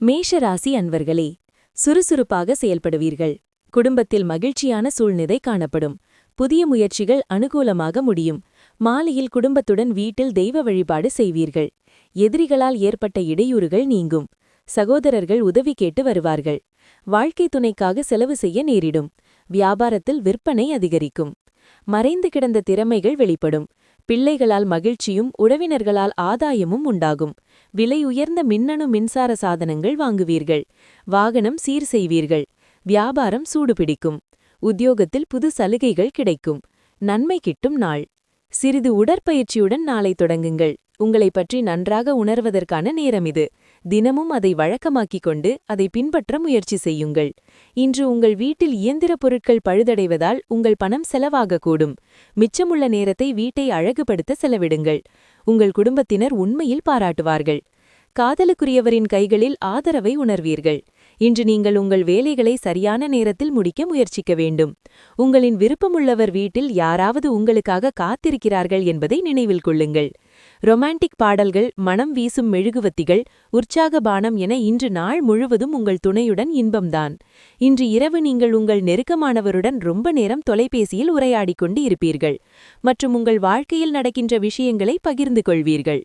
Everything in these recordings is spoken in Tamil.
மேஷராசி அன்பர்களே சுறுசுறுப்பாக செயல்படுவீர்கள். குடும்பத்தில் மகிழ்ச்சியான சூழ்நிலை காணப்படும். புதிய முயற்சிகள் அனுகூலமாக முடியும். மாலையில் குடும்பத்துடன் வீட்டில் தெய்வ வழிபாடு செய்வீர்கள். எதிரிகளால் ஏற்பட்ட இடையூறுகள் நீங்கும். சகோதரர்கள் உதவி கேட்டு வருவார்கள். வாழ்க்கை துணைக்காக செலவு செய்ய நேரிடும். வியாபாரத்தில் விற்பனை அதிகரிக்கும். மறைந்து கிடந்த திறமைகள் வெளிப்படும். பிள்ளைகளால் மகிழ்ச்சியும் உறவினர்களால் ஆதாயமும் உண்டாகும். விலை உயர்ந்த மின்னணு மின்சார சாதனங்கள் வாங்குவீர்கள். வாகனம் சீர் செய்வீர்கள். வியாபாரம் சூடுபிடிக்கும். உத்தியோகத்தில் புது சலுகைகள் கிடைக்கும். நன்மை கிட்டும் நாள். சிறிது உடற்பயிற்சியுடன் நாளை தொடங்குங்கள். உங்களைப் பற்றி நன்றாக உணர்வதற்கான நேரம் இது. தினமும் அதை வழக்கமாக்கிக் கொண்டு அதை பின்பற்ற முயற்சி செய்யுங்கள். இன்று உங்கள் வீட்டில் இயந்திர பொருட்கள் பழுதடைவதால் உங்கள் பணம் செலவாகக்கூடும். மிச்சமுள்ள நேரத்தை வீட்டை அழகுபடுத்த செலவிடுங்கள். உங்கள் குடும்பத்தினர் உண்மையில் பாராட்டுவார்கள். காதலுக்குரியவரின் கைகளில் ஆதரவை உணர்வீர்கள். இன்று நீங்கள் உங்கள் வேலைகளை சரியான நேரத்தில் முடிக்க முயற்சிக்க வேண்டும். உங்களின் விருப்பமுள்ளவர் வீட்டில் யாராவது உங்களுக்காக காத்திருக்கிறார்கள் என்பதை நினைவில் கொள்ளுங்கள். ரொமான்டிக் பாடல்கள் மனம் வீசும் மெழுகுவத்திகள் உற்சாக பானம் என இன்று நாள் முழுவதும் உங்கள் துணையுடன் இன்பம்தான். இன்று இரவு நீங்கள் உங்கள் நெருக்கமானவருடன் ரொம்ப நேரம் தொலைபேசியில் உரையாடிக் கொண்டு இருப்பீர்கள். மற்றும் உங்கள் வாழ்க்கையில் நடக்கின்ற விஷயங்களை பகிர்ந்து கொள்வீர்கள்.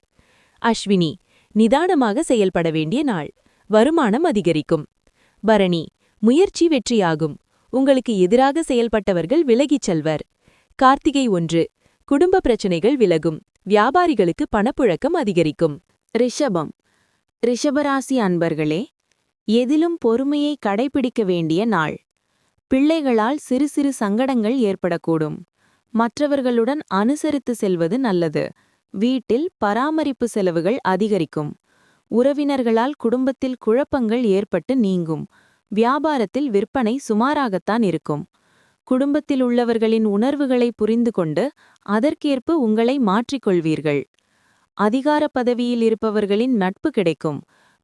அஸ்வினி நிதானமாக செயல்பட வேண்டிய நாள். வருமானம் அதிகரிக்கும். பரணி முயற்சி வெற்றியாகும். உங்களுக்கு எதிராக செயல்பட்டவர்கள் விலகிச் செல்வர். கார்த்திகை ஒன்று குடும்ப பிரச்சினைகள் விலகும். வியாபாரிகளுக்கு பணப்புழக்கம் அதிகரிக்கும். ரிஷபம் ரிஷபராசி அன்பர்களே எதிலும் பொறுமையை கடைபிடிக்க வேண்டிய நாள். பிள்ளைகளால் சிறு சிறு சங்கடங்கள் ஏற்படக்கூடும். மற்றவர்களுடன் அனுசரித்து செல்வது நல்லது. வீட்டில் பராமரிப்பு செலவுகள் அதிகரிக்கும். உறவினர்களால் குடும்பத்தில் குழப்பங்கள் ஏற்பட்டு நீங்கும். வியாபாரத்தில் விற்பனை சுமாராகத்தான் இருக்கும். குடும்பத்தில் உள்ளவர்களின் உணர்வுகளை புரிந்து கொண்டு அதற்கேற்ப உங்களை மாற்றிக்கொள்வீர்கள். அதிகார பதவியில் இருப்பவர்களின் நட்பு கிடைக்கும்.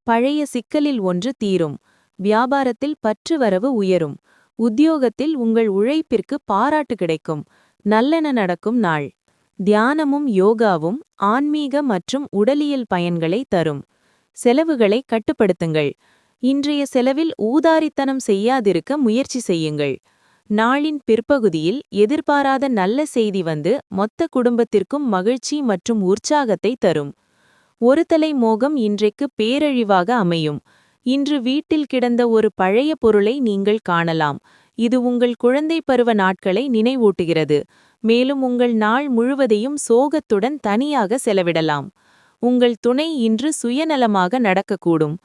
பழைய சிக்கலில் ஒன்று தீரும். வியாபாரத்தில் பற்று வரவு உயரும். உத்தியோகத்தில் உங்கள் உழைப்பிற்கு பாராட்டு கிடைக்கும். நல்லென நடக்கும் நாள். தியானமும் யோகாவும் ஆன்மீக மற்றும் உடலியல் பயன்களை தரும். செலவுகளை கட்டுப்படுத்துங்கள். இன்றைய செலவில் ஊதாரித்தனம் செய்யாதிருக்க முயற்சி செய்யுங்கள். நாளின் பிற்பகுதியில் எதிர்பாராத நல்ல செய்தி வந்து மொத்த குடும்பத்திற்கும் மகிழ்ச்சி மற்றும் உற்சாகத்தை தரும். ஒரு தலை மோகம் இன்றைக்கு பேரழிவாக அமையும். இன்று வீட்டில் கிடந்த ஒரு பழைய பொருளை நீங்கள் காணலாம். இது உங்கள் குழந்தை பருவ நாட்களை நினைவூட்டுகிறது. மேலும் உங்கள் நாள் முழுவதையும் சோகத்துடன் தனியாக செலவிடலாம். உங்கள் துணை இன்று சுயநலமாக நடக்கக்கூடும்.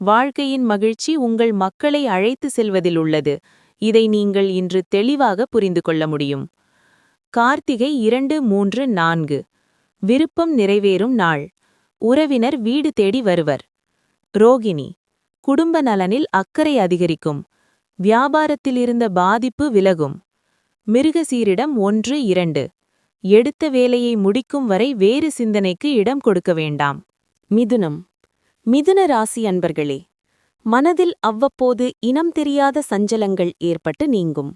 வாழ்க்கையின் மகிழ்ச்சி உங்கள் மக்களை அழைத்து செல்வதில் உள்ளது. இதை நீங்கள் இன்று தெளிவாக புரிந்து கொள்ள முடியும். கார்த்திகை இரண்டு மூன்று நான்கு. விருப்பம் நிறைவேறும் நாள். உறவினர் வீடு தேடி வருவர். ரோகிணி. குடும்ப நலனில் அக்கறை அதிகரிக்கும். வியாபாரத்தில் இருந்த பாதிப்பு விலகும். மிருகசீரிடம் ஒன்று இரண்டு. எடுத்த வேலையை முடிக்கும் வரை வேறு சிந்தனைக்கு இடம் கொடுக்க வேண்டாம். மிதுனம். மிதுன ராசி அன்பர்களே மனதில் அவ்வப்போது இனம் தெரியாத சஞ்சலங்கள் ஏற்பட்டு நீங்கும்.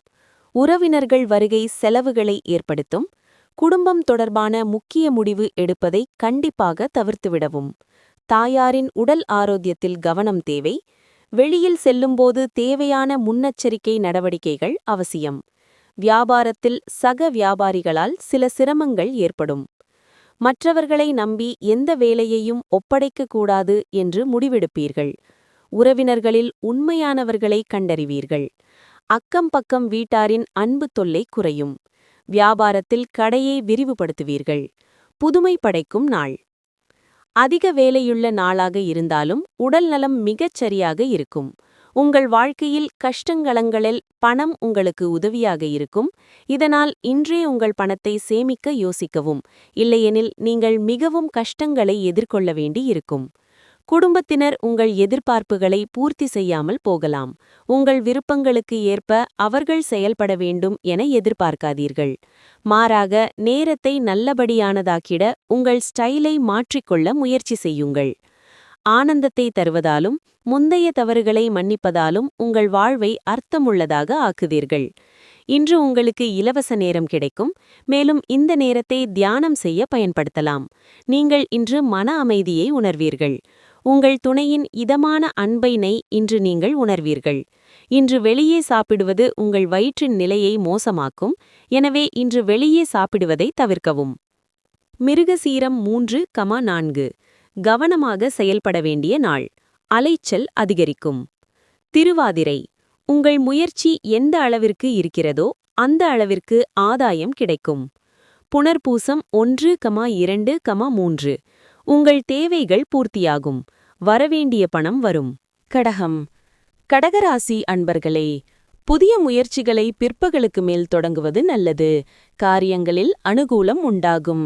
உறவினர்கள் வருகை செலவுகளை ஏற்படுத்தும். குடும்பம் தொடர்பான முக்கிய முடிவு எடுப்பதை கண்டிப்பாக தவிர்த்துவிடவும். தாயாரின் உடல் ஆரோக்கியத்தில் கவனம் தேவை. வெளியில் செல்லும்போது தேவையான முன்னெச்சரிக்கை நடவடிக்கைகள் அவசியம். வியாபாரத்தில் சக வியாபாரிகளால் சில சிரமங்கள் ஏற்படும். மற்றவர்களை நம்பி எந்த வேலையையும் ஒப்படைக்கக்கூடாது என்று முடிவெடுப்பீர்கள். உறவினர்களில் உண்மையானவர்களை கண்டறிவீர்கள். அக்கம் பக்கம் வீட்டாரின் அன்பு தொல்லை குறையும். வியாபாரத்தில் கடையை விரிவுபடுத்துவீர்கள். புதுமை படைக்கும் நாள். அதிக வேலையுள்ள நாளாக இருந்தாலும் உடல்நலம் மிகச் சரியாக இருக்கும். உங்கள் வாழ்க்கையில் கஷ்டங்களங்களில் பணம் உங்களுக்கு உதவியாக இருக்கும். இதனால் இன்றே உங்கள் பணத்தை சேமிக்க யோசிக்கவும். இல்லையெனில் நீங்கள் மிகவும் கஷ்டங்களை எதிர்கொள்ள வேண்டி இருக்கும். குடும்பத்தினர் உங்கள் எதிர்பார்ப்புகளை பூர்த்தி செய்யாமல் போகலாம். உங்கள் விருப்பங்களுக்கு ஏற்ப அவர்கள் செயல்பட வேண்டும் என எதிர்பார்க்காதீர்கள். மாறாக நேரத்தை நல்லபடியானதாக்கிட உங்கள் ஸ்டைலை மாற்றிக்கொள்ள முயற்சி செய்யுங்கள். ஆனந்தத்தை தருவதாலும் முந்தைய தவறுகளை மன்னிப்பதாலும் உங்கள் வாழ்வை அர்த்தமுள்ளதாக ஆக்குதீர்கள் இன்று உங்களுக்கு இலவச நேரம் கிடைக்கும். மேலும் இந்த நேரத்தை தியானம் செய்ய பயன்படுத்தலாம். நீங்கள் இன்று மன அமைதியை உணர்வீர்கள். உங்கள் துணையின் இதமான அன்பைனை இன்று நீங்கள் உணர்வீர்கள். இன்று வெளியே சாப்பிடுவது உங்கள் வயிற்றின் நிலையை மோசமாக்கும். எனவே இன்று வெளியே சாப்பிடுவதை தவிர்க்கவும். மிருகசீரம் மூன்று கமா நான்கு. கவனமாக செயல்பட வேண்டிய நாள். அலைச்சல் அதிகரிக்கும். திருவாதிரை. உங்கள் முயற்சி எந்த அளவிற்கு இருக்கிறதோ அந்த அளவிற்கு ஆதாயம் கிடைக்கும். புனர்பூசம் ஒன்று கமா இரண்டு கமா மூன்று. உங்கள் தேவைகள் பூர்த்தியாகும். வரவேண்டிய பணம் வரும். கடகம். கடகராசி அன்பர்களே புதிய முயற்சிகளை பிற்பகலுக்கு மேல் தொடங்குவது நல்லது. காரியங்களில் அனுகூலம் உண்டாகும்.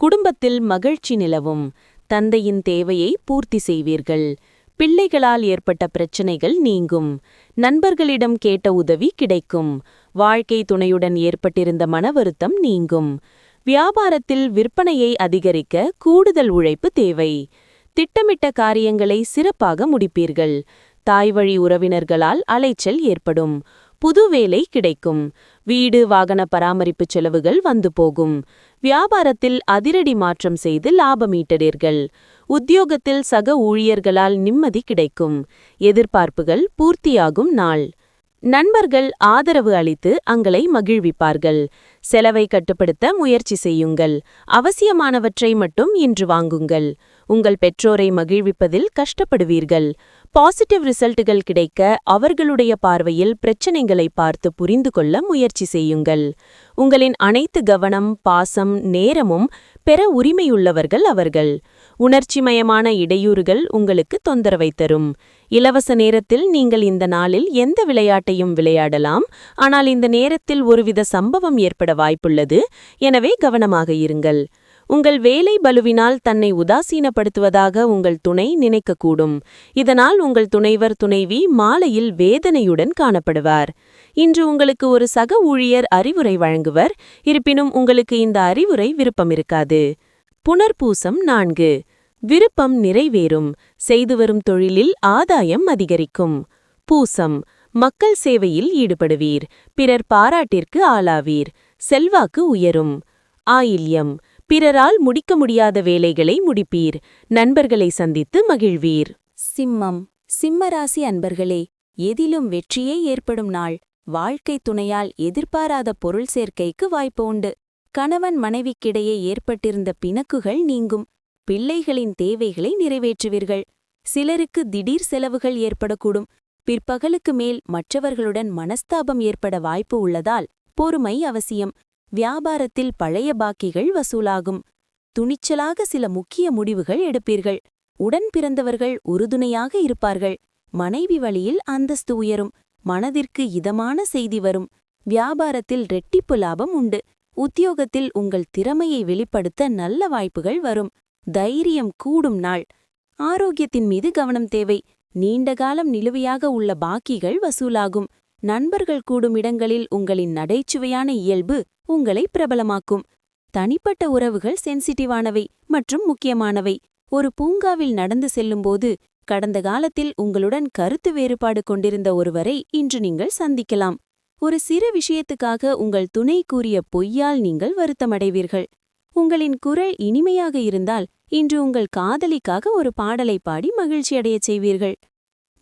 குடும்பத்தில் மகிழ்ச்சி நிலவும். தந்தையின் தேவையை பூர்த்தி செய்வீர்கள். பிள்ளைகளால் ஏற்பட்ட பிரச்சனைகள் நீங்கும். நண்பர்களிடம் கேட்ட உதவி கிடைக்கும். வாழ்க்கை துணையுடன் ஏற்பட்டிருந்த மனவருத்தம் நீங்கும். வியாபாரத்தில் விற்பனையை அதிகரிக்க கூடுதல் உழைப்பு தேவை. திட்டமிட்ட காரியங்களை சிறப்பாக முடிப்பீர்கள். தாய்வழி உறவினர்களால் அலைச்சல் ஏற்படும். புது வேலை கிடைக்கும். வீடு வாகன பராமரிப்பு செலவுகள் வந்து போகும். வியாபாரத்தில் அதிரடி மாற்றம் செய்து லாபமீட்டடீர்கள் உத்தியோகத்தில் சக ஊழியர்களால் நிம்மதி கிடைக்கும். எதிர்பார்ப்புகள் பூர்த்தியாகும் நாள். நண்பர்கள் ஆதரவு அளித்து அங்களை மகிழ்விப்பார்கள். செலவை கட்டுப்படுத்த முயற்சி செய்யுங்கள். அவசியமானவற்றை மட்டும் இன்று வாங்குங்கள். உங்கள் பெற்றோரை மகிழ்விப்பதில் கஷ்டப்படுவீர்கள். பாசிட்டிவ் ரிசல்ட்டுகள் கிடைக்க அவர்களுடைய பார்வையில் பிரச்சனைகளை பார்த்து புரிந்து கொள்ள முயற்சி செய்யுங்கள். உங்களின் அனைத்து கவனம் பாசம் நேரமும் பெற உரிமையுள்ளவர்கள் அவர்கள். உணர்ச்சிமயமான இடையூறுகள் உங்களுக்கு தொந்தரவை தரும். இலவச நேரத்தில் நீங்கள் இந்த நாளில் எந்த விளையாட்டையும் விளையாடலாம். ஆனால் இந்த நேரத்தில் ஒருவித சம்பவம் ஏற்பட வாய்ப்புள்ளது. எனவே கவனமாக இருங்கள். உங்கள் வேலை பலுவினால் தன்னை உதாசீனப்படுத்துவதாக உங்கள் துணை நினைக்கக்கூடும். இதனால் உங்கள் துணைவர் துணைவி மாலையில் வேதனையுடன் காணப்படுவார். இன்று உங்களுக்கு ஒரு சக ஊழியர் அறிவுரை வழங்குவர். இருப்பினும் உங்களுக்கு இந்த அறிவுரை விருப்பம் இருக்காது. புனர்பூசம் நான்கு. விருப்பம் நிறைவேறும். செய்து வரும் தொழிலில் ஆதாயம் அதிகரிக்கும். பூசம். மக்கள் சேவையில் ஈடுபடுவீர். பிறர் பாராட்டிற்கு ஆளாவீர். செல்வாக்கு உயரும். ஆயில்யம். பிறரால் முடிக்க முடியாத வேலைகளை முடிப்பீர். நண்பர்களை சந்தித்து மகிழ்வீர். சிம்மம். சிம்மராசி அன்பர்களே எதிலும் வெற்றியே ஏற்படும் நாள். வாழ்க்கை துணையால் எதிர்பாராத பொருள் சேர்க்கைக்கு வாய்ப்பு உண்டு. கணவன் மனைவிக்கிடையே ஏற்பட்டிருந்த பிணக்குகள் நீங்கும். பிள்ளைகளின் தேவைகளை நிறைவேற்றுவீர்கள். சிலருக்கு திடீர் செலவுகள் ஏற்படக்கூடும். பிற்பகலுக்கு மேல் மற்றவர்களுடன் மனஸ்தாபம் ஏற்பட வாய்ப்பு உள்ளதால் பொறுமை அவசியம். வியாபாரத்தில் பழைய பாக்கிகள் வசூலாகும். துணிச்சலாக சில முக்கிய முடிவுகள் எடுப்பீர்கள். உடன் பிறந்தவர்கள் உறுதுணையாக இருப்பார்கள். மனைவி வழியில் அந்தஸ்து உயரும். மனதிற்கு இதமான செய்தி வரும். வியாபாரத்தில் ரெட்டிப்பு லாபம் உண்டு. உத்தியோகத்தில் உங்கள் திறமையை வெளிப்படுத்த நல்ல வாய்ப்புகள் வரும். தைரியம் கூடும் நாள். ஆரோக்கியத்தின் மீது கவனம் தேவை. நீண்டகாலம் நிலுவையாக உள்ள பாக்கிகள் வசூலாகும். நண்பர்கள் கூடும் இடங்களில் உங்களின் நடைச்சுவையான இயல்பு உங்களை பிரபலமாக்கும். தனிப்பட்ட உறவுகள் சென்சிட்டிவானவை மற்றும் முக்கியமானவை. ஒரு பூங்காவில் நடந்து செல்லும்போது கடந்த காலத்தில் உங்களுடன் கருத்து வேறுபாடு கொண்டிருந்த ஒருவரை இன்று நீங்கள் சந்திக்கலாம். ஒரு சிறு விஷயத்துக்காக உங்கள் துணை கூறிய பொய்யால் நீங்கள் வருத்தமடைவீர்கள். உங்களின் குரல் இனிமையாக இருந்தால் இன்று உங்கள் காதலிக்காக ஒரு பாடலை பாடி மகிழ்ச்சியடையச் செய்வீர்கள்.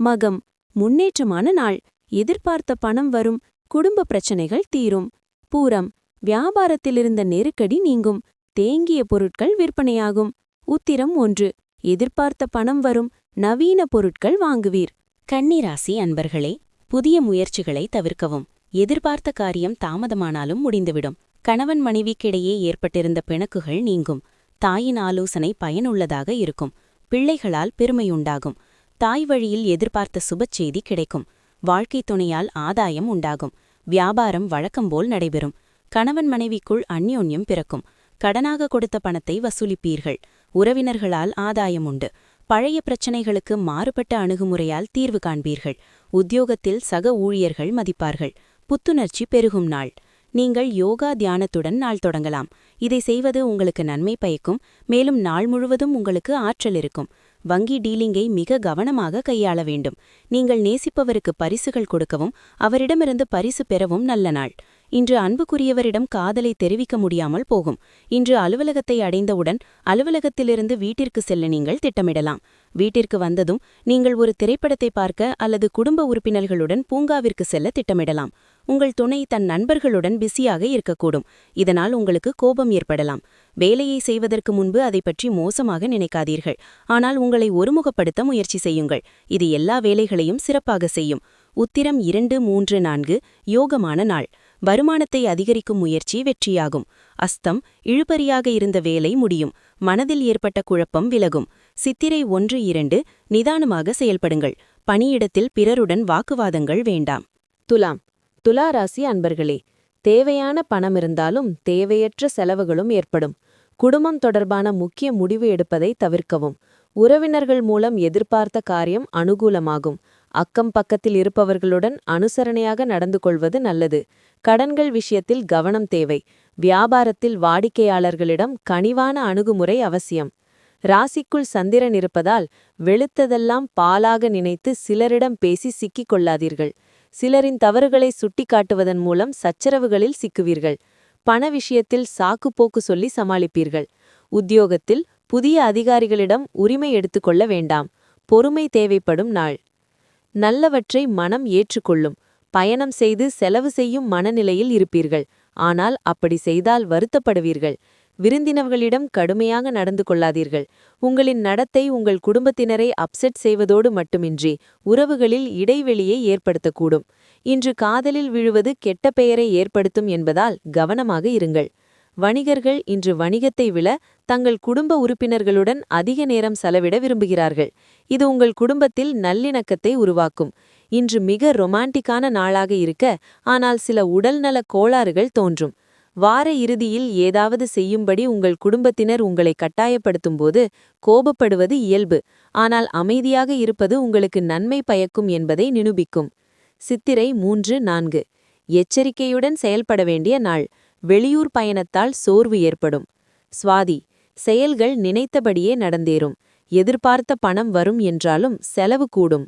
மகம் முன்னேற்றமான நாள். எதிர்பார்த்த பணம் வரும். குடும்ப பிரச்சனைகள் தீரும். பூரம். வியாபாரத்திலிருந்த நெருக்கடி நீங்கும். தேங்கிய பொருட்கள் விற்பனையாகும். உத்திரம் ஒன்று. எதிர்பார்த்த பணம் வரும். நவீன பொருட்கள் வாங்குவீர். கன்னிராசி அன்பர்களே புதிய முயற்சிகளை தவிர்க்கவும். எதிர்பார்த்த காரியம் தாமதமானாலும் முடிந்துவிடும். கணவன் மனைவிக்கிடையே ஏற்பட்டிருந்த பிணக்குகள் நீங்கும். தாயின் ஆலோசனை பயனுள்ளதாக இருக்கும். பிள்ளைகளால் பெருமையுண்டாகும் தாய் வழியில் எதிர்பார்த்த சுபச் செய்தி கிடைக்கும். வாழ்க்கைத் துணையால் ஆதாயம் உண்டாகும். வியாபாரம் வழக்கம்போல் நடைபெறும். கணவன் மனைவிக்குள் அந்யோன்யம் பிறக்கும். கடனாக கொடுத்த பணத்தை வசூலிப்பீர்கள். உறவினர்களால் ஆதாயம் உண்டு. பழைய பிரச்சனைகளுக்கு மாறுபட்ட அணுகுமுறையால் தீர்வு காண்பீர்கள். உத்தியோகத்தில் சக ஊழியர்கள் மதிப்பார்கள். புத்துணர்ச்சி பெருகும் நாள். நீங்கள் யோகா தியானத்துடன் நாள் தொடங்கலாம். இதை செய்வது உங்களுக்கு நன்மை பயக்கும். மேலும் நாள் முழுவதும் உங்களுக்கு ஆற்றல் இருக்கும். வங்கி டீலிங்கை மிக கவனமாக கையாள வேண்டும். நீங்கள் நேசிப்பவருக்கு பரிசுகள் கொடுக்கவும் அவரிடமிருந்து பரிசு பெறவும் நல்ல நாள். இன்று அன்புக்குரியவரிடம் காதலை தெரிவிக்க முடியாமல் போகும். இன்று அலுவலகத்தை அடைந்தவுடன் அலுவலகத்திலிருந்து வீட்டிற்கு செல்ல நீங்கள் திட்டமிடலாம். வீட்டிற்கு வந்ததும் நீங்கள் ஒரு திரைப்படத்தை பார்க்க அல்லது குடும்ப உறுப்பினர்களுடன் பூங்காவிற்கு செல்ல திட்டமிடலாம். உங்கள் துணை தன் நண்பர்களுடன் பிஸியாக இருக்கக்கூடும். இதனால் உங்களுக்கு கோபம் ஏற்படலாம். வேலையை செய்வதற்கு முன்பு அதை பற்றி மோசமாக நினைக்காதீர்கள். ஆனால் உங்களை ஒருமுகப்படுத்த முயற்சி செய்யுங்கள். இது எல்லா வேலைகளையும் சிறப்பாக செய்யும். உத்திரம் இரண்டு மூன்று நான்கு யோகமான நாள். வருமானத்தை அதிகரிக்கும் முயற்சி வெற்றியாகும். அஸ்தம் இழுபறியாக இருந்த வேலை முடியும். மனதில் ஏற்பட்ட குழப்பம் விலகும். சித்திரை ஒன்று இரண்டு நிதானமாக செயல்படுங்கள். பணியிடத்தில் பிறருடன் வாக்குவாதங்கள் வேண்டாம். துலாம். துலா ராசி அன்பர்களே தேவையான பணம் இருந்தாலும் தேவையற்ற செலவுகளும் ஏற்படும். குடும்பம் தொடர்பான முக்கிய முடிவு எடுப்பதை தவிர்க்கவும். உறவினர்கள் மூலம் எதிர்பார்த்த காரியம் அனுகூலமாகும். அக்கம் பக்கத்தில் இருப்பவர்களுடன் அனுசரணையாக நடந்து கொள்வது நல்லது. கடன்கள் விஷயத்தில் கவனம் தேவை. வியாபாரத்தில் வாடிக்கையாளர்களிடம் கனிவான அணுகுமுறை அவசியம். ராசிக்குள் சந்திரன் இருப்பதால் வெளுத்ததெல்லாம் பாலாக நினைத்து சிலரிடம் பேசி சிக்கிக் கொள்ளாதீர்கள். சிலரின் தவறுகளை சுட்டிக்காட்டுவதன் மூலம் சச்சரவுகளில் சிக்குவீர்கள். பண விஷயத்தில் சாக்குப்போக்கு சொல்லி சமாளிப்பீர்கள். உத்தியோகத்தில் புதிய அதிகாரிகளிடம் உரிமை எடுத்துக்கொள்ள வேண்டாம். பொறுமை தேவைப்படும் நாள். நல்லவற்றை மனம் ஏற்றுக்கொள்ளும். பயணம் செய்து செலவு செய்யும் மனநிலையில் இருப்பீர்கள். ஆனால் அப்படி செய்தால் வருத்தப்படுவீர்கள். விருந்தினர்களிடம் கடுமையாக நடந்து கொள்ளாதீர்கள். உங்களின் நடத்தை உங்கள் குடும்பத்தினரை அப்செட் செய்வதோடு மட்டுமின்றி உறவுகளில் இடைவெளியை ஏற்படுத்தக்கூடும். இன்று காதலில் விழுவது கெட்ட பெயரை ஏற்படுத்தும் என்பதால் கவனமாக இருங்கள். வணிகர்கள் இன்று வணிகத்தை விட தங்கள் குடும்ப உறுப்பினர்களுடன் அதிக நேரம் செலவிட விரும்புகிறார்கள். இது உங்கள் குடும்பத்தில் நல்லிணக்கத்தை உருவாக்கும். இன்று மிக ரொமான்டிக்கான நாளாக இருக்க ஆனால் சில உடல்நல கோளாறுகள் தோன்றும். வார இறுதியில் ஏதாவது செய்யும்படி உங்கள் குடும்பத்தினர் உங்களை கட்டாயப்படுத்தும்போது கோபப்படுவது இயல்பு. ஆனால் அமைதியாக இருப்பது உங்களுக்கு நன்மை பயக்கும் என்பதை நிரூபிக்கும். சித்திரை மூன்று நான்கு. எச்சரிக்கையுடன் செயல்பட வேண்டிய நாள். வெளியூர் பயணத்தால் சோர்வு ஏற்படும். சுவாதி. செயல்கள் நினைத்தபடியே நடந்தேறும். எதிர்பார்த்த பணம் வரும் என்றாலும் செலவு கூடும்.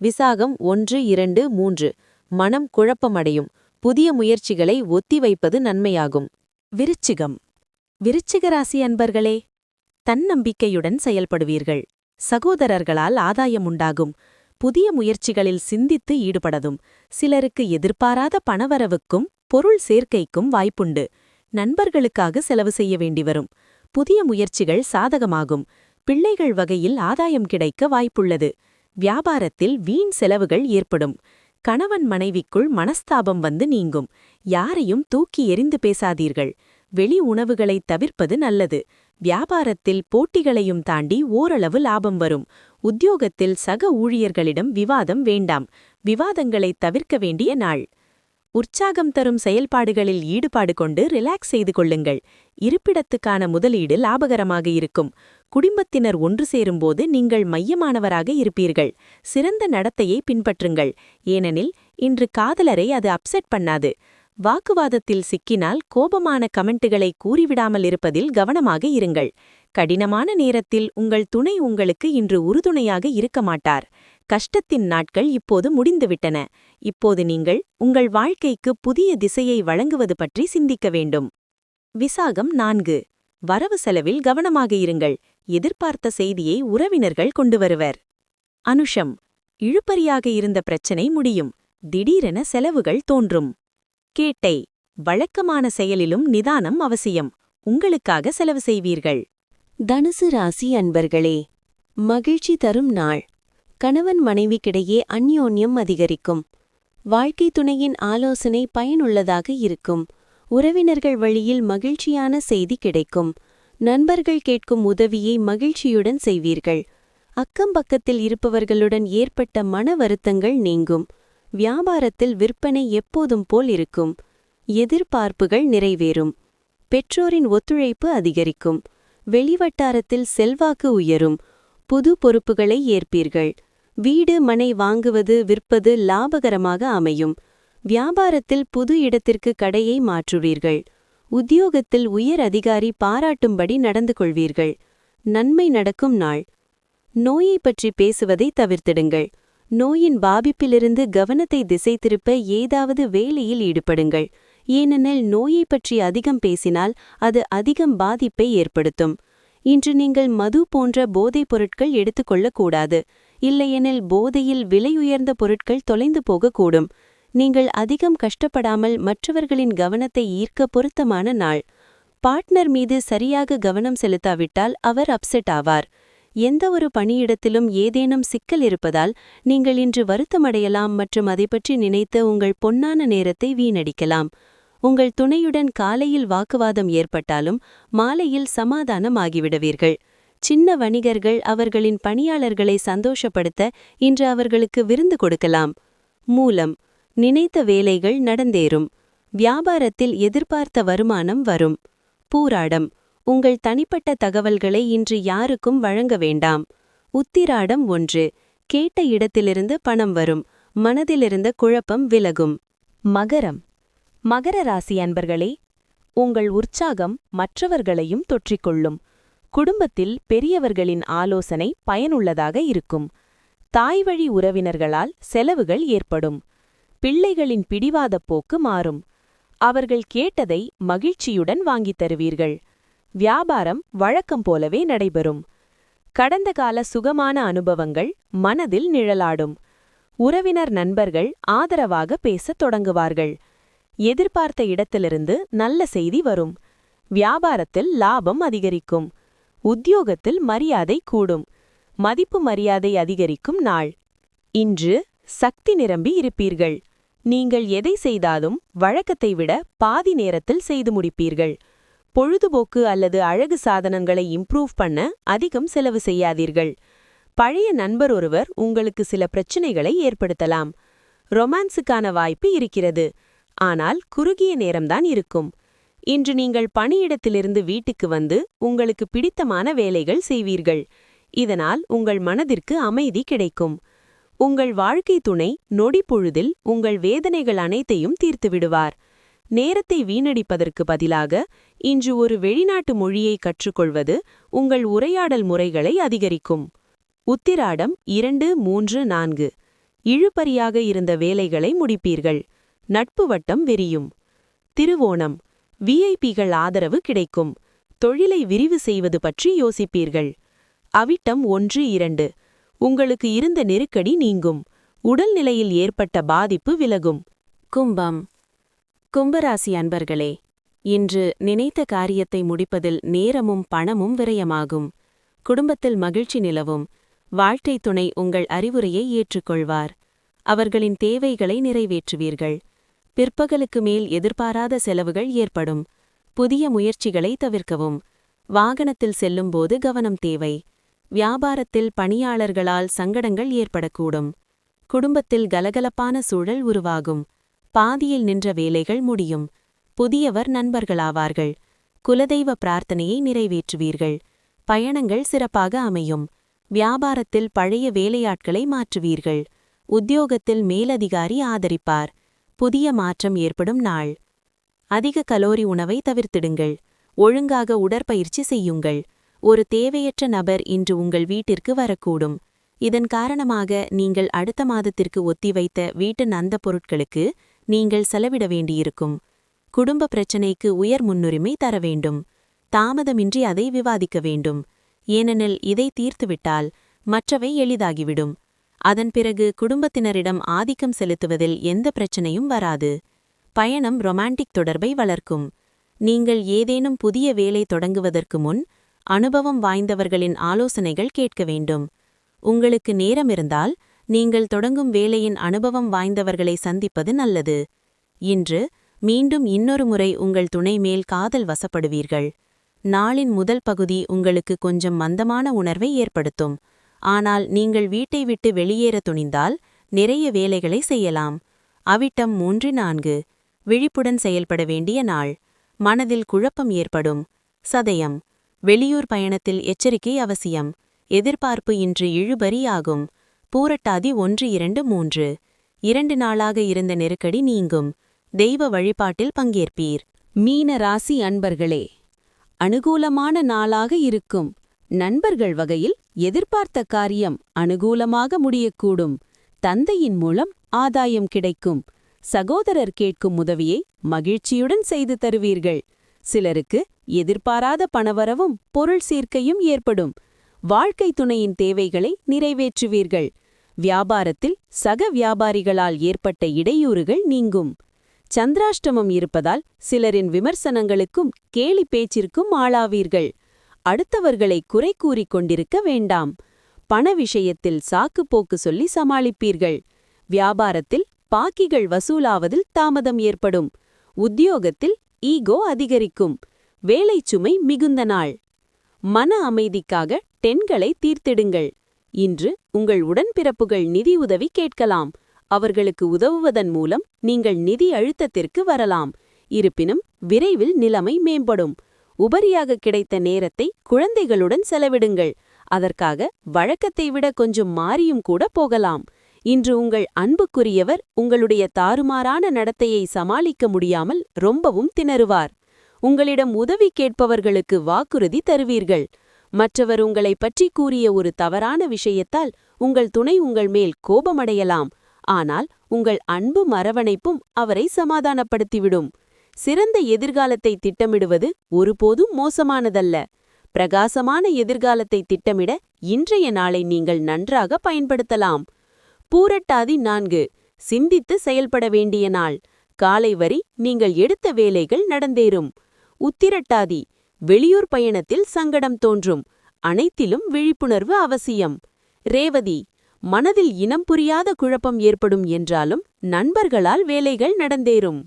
விசாகம் ஒன்று இரண்டு மூன்று. மனம் குழப்பமடையும். புதிய முயற்சிகளை ஒத்திவைப்பது நன்மையாகும். விருச்சிகம். விருச்சிகராசி அன்பர்களே தன்னம்பிக்கையுடன் செயல்படுவீர்கள். சகோதரர்களால் ஆதாயம் உண்டாகும் புதிய முயற்சிகளில் சிந்தித்து ஈடுபடதும் சிலருக்கு எதிர்பாராத பணவரவுக்கும் பொருள் சேர்க்கைக்கும் வாய்ப்புண்டு. நண்பர்களுக்காக செலவு செய்ய வேண்டி வரும் புதிய முயற்சிகள் சாதகமாகும். பிள்ளைகள் வகையில் ஆதாயம் கிடைக்க வாய்ப்புள்ளது. வியாபாரத்தில் வீண் செலவுகள் ஏற்படும். கணவன் மனைவிக்குள் மனஸ்தாபம் வந்து நீங்கும். யாரையும் தூக்கி எறிந்து பேசாதீர்கள். வெளி உணவுகளைத் தவிர்ப்பது நல்லது. வியாபாரத்தில் போட்டிகளையும் தாண்டி ஓரளவு லாபம் வரும். உத்தியோகத்தில் சக ஊழியர்களிடம் விவாதம் வேண்டாம். விவாதங்களைத் தவிர்க்க வேண்டிய நாள். உற்சாகம் தரும் செயல்பாடுகளில் ஈடுபாடு கொண்டு ரிலாக்ஸ் செய்து கொள்ளுங்கள். இருப்பிடத்துக்கான முதலீடு லாபகரமாக இருக்கும். குடும்பத்தினர் ஒன்று சேரும்போது நீங்கள் மையமானவராக இருப்பீர்கள். சிறந்த நடத்தையை பின்பற்றுங்கள். ஏனெனில் இன்று காதலரை அது அப்செட் பண்ணாது. வாக்குவாதத்தில் சிக்கினால் கோபமான கமெண்ட்டுகளை கூறிவிடாமல் இருப்பதில் கவனமாக இருங்கள். கடினமான நேரத்தில் உங்கள் துணை உங்களுக்கு இன்று உறுதுணையாக இருக்க மாட்டார். கஷ்டத்தின் நாட்கள் இப்போது முடிந்துவிட்டன. இப்போது நீங்கள் உங்கள் வாழ்க்கைக்கு புதிய திசையை வழங்குவது பற்றி சிந்திக்க வேண்டும். விசாகம் நான்கு. வரவு செலவில் கவனமாக இருங்கள். எதிர்பார்த்த செய்தியை உறவினர்கள் கொண்டு வருவர். அனுஷம். இழுபறியாக இருந்த பிரச்சனை முடியும். திடீரென செலவுகள் தோன்றும். கேட்டை. வழக்கமான செயலிலும் நிதானம் அவசியம். உங்களுக்காக செலவு செய்வீர்கள். தனுசு ராசி அன்பர்களே மகிழ்ச்சி தரும் நாள். கணவன் மனைவிக்கிடையே அந்யோன்யம் அதிகரிக்கும். வாழ்க்கை துணையின் ஆலோசனை பயனுள்ளதாக இருக்கும். உறவினர்கள் வழியில் மகிழ்ச்சியான செய்தி கிடைக்கும். நண்பர்கள் கேட்கும் உதவியை மகிழ்ச்சியுடன் செய்வீர்கள். அக்கம் பக்கத்தில் இருப்பவர்களுடன் ஏற்பட்ட மன வருத்தங்கள் நீங்கும். வியாபாரத்தில் விற்பனை எப்போதும் போல் இருக்கும். எதிர்பார்ப்புகள் நிறைவேறும். பெற்றோரின் ஒத்துழைப்பு அதிகரிக்கும். வெளிவட்டாரத்தில் செல்வாக்கு உயரும். புது பொறுப்புகளை ஏற்பீர்கள். வீடு மனை வாங்குவது விற்பது லாபகரமாக அமையும். வியாபாரத்தில் புது இடத்திற்கு கடையை மாற்றுவீர்கள். உத்தியோகத்தில் உயர் அதிகாரி பாராட்டும்படி நடந்து கொள்வீர்கள். நன்மை நடக்கும் நாள். நோயை பற்றி பேசுவதை தவிர்த்திடுங்கள். நோயின் பாதிப்பிலிருந்து கவனத்தை திசை திருப்ப ஏதாவது வேலையில் ஈடுபடுங்கள். ஏனெனில் நோயை பற்றி அதிகம் பேசினால் அது அதிகம் பாதிப்பை ஏற்படுத்தும். இன்று நீங்கள் மது போன்ற போதைப் பொருட்கள் எடுத்துக்கொள்ளக்கூடாது இல்லையெனில் போதையில் விலையுயர்ந்த பொருட்கள் தொலைந்து போகக்கூடும். நீங்கள் அதிகம் கஷ்டப்படாமல் மற்றவர்களின் கவனத்தை ஈர்க்க பொருத்தமான நாள். பார்ட்னர் மீது சரியாக கவனம் செலுத்தாவிட்டால் அவர் அப்செட் ஆவார். எந்த ஒரு பணியிடத்திலும் ஏதேனும் சிக்கல் இருப்பதால் நீங்கள் இன்று வருத்தமடையலாம் மற்றும் அதை பற்றி நினைத்து உங்கள் பொன்னான நேரத்தை வீணடிக்கலாம். உங்கள் துணையுடன் காலையில் வாக்குவாதம் ஏற்பட்டாலும் மாலையில் சமாதானம் ஆகிவிடுவீர்கள் சின்ன வணிகர்கள் அவர்களின் பணியாளர்களை சந்தோஷப்படுத்த இன்று அவர்களுக்கு விருந்து கொடுக்கலாம். மூலம் நினைத்த வேலைகள் நடந்தேறும். வியாபாரத்தில் எதிர்பார்த்த வருமானம் வரும். பூராடம் உங்கள் தனிப்பட்ட தகவல்களை இன்று யாருக்கும் வழங்க வேண்டாம். உத்திராடம் ஒன்று கேட்ட இடத்திலிருந்து பணம் வரும். மனதிலிருந்த குழப்பம் விலகும். மகரம் மகர ராசி அன்பர்களே உங்கள் உற்சாகம் மற்றவர்களையும் தொற்றிக்கொள்ளும். குடும்பத்தில் பெரியவர்களின் ஆலோசனை பயனுள்ளதாக இருக்கும். தாய்வழி உறவினர்களால் செலவுகள் ஏற்படும். பிள்ளைகளின் பிடிவாதப் போக்கு மாறும். அவர்கள் கேட்டதை மகிழ்ச்சியுடன் வாங்கித் தருவீர்கள். வியாபாரம் வழக்கம் போலவே நடைபெறும். கடந்த கால சுகமான அனுபவங்கள் மனதில் நிழலாடும். உறவினர் நண்பர்கள் ஆதரவாக பேசத் தொடங்குவார்கள். எதிர்பார்த்த இடத்திலிருந்து நல்ல செய்தி வரும். வியாபாரத்தில் லாபம் அதிகரிக்கும். உத்தியோகத்தில் மரியாதை கூடும். மதிப்பு மரியாதை அதிகரிக்கும் நாள். இன்று சக்தி நிரம்பி இருப்பீர்கள். நீங்கள் எதை செய்தாலும் வழக்கத்தை விட பாதி நேரத்தில் செய்து முடிப்பீர்கள். பொழுதுபோக்கு அல்லது அழகு சாதனங்களை இம்ப்ரூவ் பண்ண அதிகம் செலவு செய்யாதீர்கள். பழைய நண்பர் ஒருவர் உங்களுக்கு சில பிரச்சனைகளை ஏற்படுத்தலாம். ரொமான்ஸுக்கான வாய்ப்பு இருக்கிறது. ஆனால் குறுகிய நேரம்தான் இருக்கும். இன்று நீங்கள் பணியிடத்திலிருந்து வீட்டுக்கு வந்து உங்களுக்கு பிடித்தமான வேலைகள் செய்வீர்கள். இதனால் உங்கள் மனதிற்கு அமைதி கிடைக்கும். உங்கள் வாழ்க்கை துணை நொடி பொழுதில் உங்கள் வேதனைகள் அனைத்தையும் தீர்த்து விடுவார். நேரத்தை வீணடிப்பதற்கு பதிலாக இன்று ஒரு வெளிநாட்டு மொழியை கற்றுக்கொள்வது உங்கள் உரையாடல் முறைகளை அதிகரிக்கும். உத்திராடம் இரண்டு மூன்று நான்கு. இழுபறியாக இருந்த வேலைகளை முடிப்பீர்கள். நட்பு வட்டம் விரியும். திருவோணம். விஐபிகள் ஆதரவு கிடைக்கும். தொழிலை விரிவு செய்வது பற்றி யோசிப்பீர்கள். அவிட்டம் ஒன்று இரண்டு. உங்களுக்கு இருந்த நெருக்கடி நீங்கும். உடல்நிலையில் ஏற்பட்ட பாதிப்பு விலகும். கும்பம். கும்பராசி அன்பர்களே இன்று நினைத்த காரியத்தை முடிப்பதில் நேரமும் பணமும் விரயமாகும். குடும்பத்தில் மகிழ்ச்சி நிலவும். வாழ்க்கை துணை உங்கள் அறிவுரையை ஏற்றுக்கொள்வார். அவர்களின் தேவைகளை நிறைவேற்றுவீர்கள். பிற்பகலுக்கு மேல் எதிர்பாராத செலவுகள் ஏற்படும். புதிய முயற்சிகளை தவிர்க்கவும். வாகனத்தில் செல்லும்போது கவனம் தேவை. வியாபாரத்தில் பணியாளர்களால் சங்கடங்கள் ஏற்படக்கூடும். குடும்பத்தில் கலகலப்பான சூழல் உருவாகும். பாதியில் நின்ற வேலைகள் முடியும். புதியவர் நண்பர்களாவார்கள். குலதெய்வ பிரார்த்தனையை நிறைவேற்றுவீர்கள். பயணங்கள் சிறப்பாக அமையும். வியாபாரத்தில் பழைய வேலையாட்களை மாற்றுவீர்கள். உத்தியோகத்தில் மேலதிகாரி ஆதரிப்பார். புதிய மாற்றம் ஏற்படும் நாள். அதிக கலோரி உணவை தவிர்த்திடுங்கள். ஒழுங்காக உடற்பயிற்சி செய்யுங்கள். ஒரு தேவையற்ற நபர் இன்று உங்கள் வீட்டிற்கு வரக்கூடும். இதன் காரணமாக நீங்கள் அடுத்த மாதத்திற்கு ஒத்திவைத்த வீட்டு நந்த பொருட்களுக்கு நீங்கள் செலவிட வேண்டியிருக்கும். குடும்ப பிரச்சினைக்கு உயர் முன்னுரிமை தர வேண்டும். தாமதமின்றி அதை விவாதிக்க வேண்டும். ஏனெனில் இதை தீர்த்துவிட்டால் மற்றவை எளிதாகிவிடும். அதன் பிறகு குடும்பத்தினரிடம் ஆதிக்கம் செலுத்துவதில் எந்த பிரச்சனையும் வராது. பயணம் ரொமான்டிக் தொடர்பை வளர்க்கும். நீங்கள் ஏதேனும் புதிய வேலை தொடங்குவதற்கு முன் அனுபவம் வாய்ந்தவர்களின் ஆலோசனைகள் கேட்க வேண்டும். உங்களுக்கு நேரமிருந்தால் நீங்கள் தொடங்கும் வேலையின் அனுபவம் வாய்ந்தவர்களை சந்திப்பது நல்லது. இன்று மீண்டும் இன்னொரு முறை உங்கள் துணை மேல் காதல் வசப்படுவீர்கள். நாளின் முதல் பகுதி உங்களுக்கு கொஞ்சம் மந்தமான உணர்வை ஏற்படுத்தும். ஆனால் நீங்கள் வீட்டை விட்டு வெளியேற துணிந்தால் நிறைய வேலைகளை செய்யலாம். அவிட்டம் மூன்று நான்கு. விழிப்புடன் செயல்பட வேண்டிய நாள். மனதில் குழப்பம் ஏற்படும். சதயம். வெளியூர் பயணத்தில் எச்சரிக்கை அவசியம். எதிர்பார்ப்பு இன்று இழுபறியாகும் பூரட்டாதி ஒன்று இரண்டு மூன்று. இரண்டு நாளாக இருந்த நெருக்கடி நீங்கும். தெய்வ வழிபாட்டில் பங்கேற்பீர். மீன ராசி அன்பர்களே அனுகூலமான நாளாக இருக்கும். நண்பர்கள் வகையில் எதிர்பார்த்த காரியம் அனுகூலமாக முடியக்கூடும். தந்தையின் மூலம் ஆதாயம் கிடைக்கும். சகோதரர் கேட்கும் உதவியை மகிழ்ச்சியுடன் செய்து தருவீர்கள். சிலருக்கு எதிர்பாராத பணவரவும் பொருள் சேர்க்கையும் ஏற்படும். வாழ்க்கை துணையின் தேவைகளை நிறைவேற்றுவீர்கள். வியாபாரத்தில் சக வியாபாரிகளால் ஏற்பட்ட இடையூறுகள் நீங்கும். சந்திராஷ்டமம் இருப்பதால் சிலரின் விமர்சனங்களுக்கும் கேலி பேச்சிற்கும் ஆளாவீர்கள். அடுத்தவர்களை குறை கூறிக் கொண்டிருக்க வேண்டாம். பண விஷயத்தில் சாக்குப்போக்கு சொல்லி சமாளிப்பீர்கள். வியாபாரத்தில் பாக்கிகள் வசூலாவதில் தாமதம் ஏற்படும். உத்தியோகத்தில் ஈகோ அதிகரிக்கும். வேலைச்சுமை மிகுந்த நாள். மன அமைதிக்காக டென்களை தீர்த்திடுங்கள். இன்று உங்கள் உடன்பிறப்புகள் நிதி உதவி கேட்கலாம். அவர்களுக்கு உதவுவதன் மூலம் நீங்கள் நிதி அழுத்தத்திற்கு வரலாம். இருப்பினும் விரைவில் நிலைமை மேம்படும். உபரியாக கிடைத்த நேரத்தை குழந்தைகளுடன் செலவிடுங்கள். அதற்காக வழக்கத்தை விட கொஞ்சம் மாறியும் கூட போகலாம். இன்று உங்கள் அன்புக்குரியவர் உங்களுடைய தாறுமாறான நடத்தையை சமாளிக்க முடியாமல் ரொம்பவும் திணறுவார். உங்களிடம் உதவி கேட்பவர்களுக்கு வாக்குறுதி தருவீர்கள். மற்றவர் உங்களை பற்றி கூறிய ஒரு தவறான விஷயத்தால் உங்கள் துணை உங்கள் மேல் கோபமடையலாம். ஆனால் உங்கள் அன்பு மரவணைப்பும் அவரை சமாதானப்படுத்திவிடும். சிறந்த எதிர்காலத்தை திட்டமிடுவது ஒருபோதும் மோசமானதல்ல. பிரகாசமான எதிர்காலத்தை திட்டமிட இன்றைய நாளை நீங்கள் நன்றாக பயன்படுத்தலாம். பூரட்டாதி நான்கு. சிந்தித்து செயல்பட வேண்டிய நாள். காலை வரி நீங்கள் எடுத்த வேலைகள் நடந்தேறும். உத்திரட்டாதி. வெளியூர் பயணத்தில் சங்கடம் தோன்றும். அனைத்திலும் விழிப்புணர்வு அவசியம். ரேவதி. மனதில் இனம் புரியாத குழப்பம் ஏற்படும் என்றாலும் நண்பர்களால் வேலைகள் நடந்தேறும்.